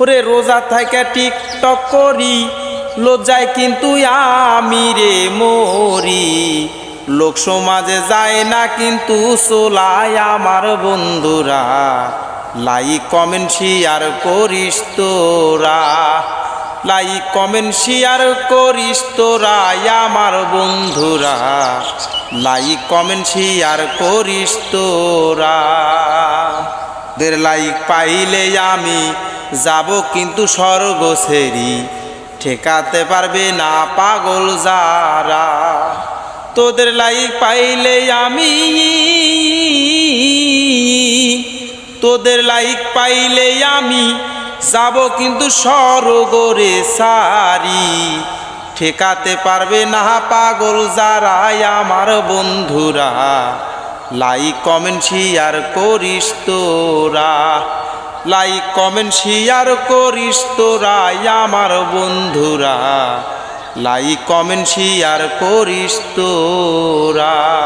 ওরে রোজা থেকে টিকটক করি, লজ্জায় কিন্তু আমি রে মরি। লোক সমাজে যায় না কিন্তু সোলায় আমার বন্ধুরা। লাইক কমেন্ট শেয়ার করিস তোরা লাইক কমেন্ট শেয়ার করিস তোরা আমার বন্ধুরা। লাইক কমেন্ট শেয়ার করিস তোরা দের লাইক পাইলে আমি যাব কিন্তু স্বর্গ সেরি ঠেকাতে পারবে না পাগল যারা। তোদের লাইক পাইলে আমি, তোদের লাইক পাইলে আমি যাব কিন্তু স্বর্গরে সারি। ঠেকাতে পারবে না পাগল যারা আমার বন্ধুরা। লাইক কমেন্ট শেয়ার করিস তোরা। লাইক কমেন্ট শেয়ার করিস তোরা আমার বন্ধুরা। লাইক কমেন্ট শেয়ার করিস তোরা।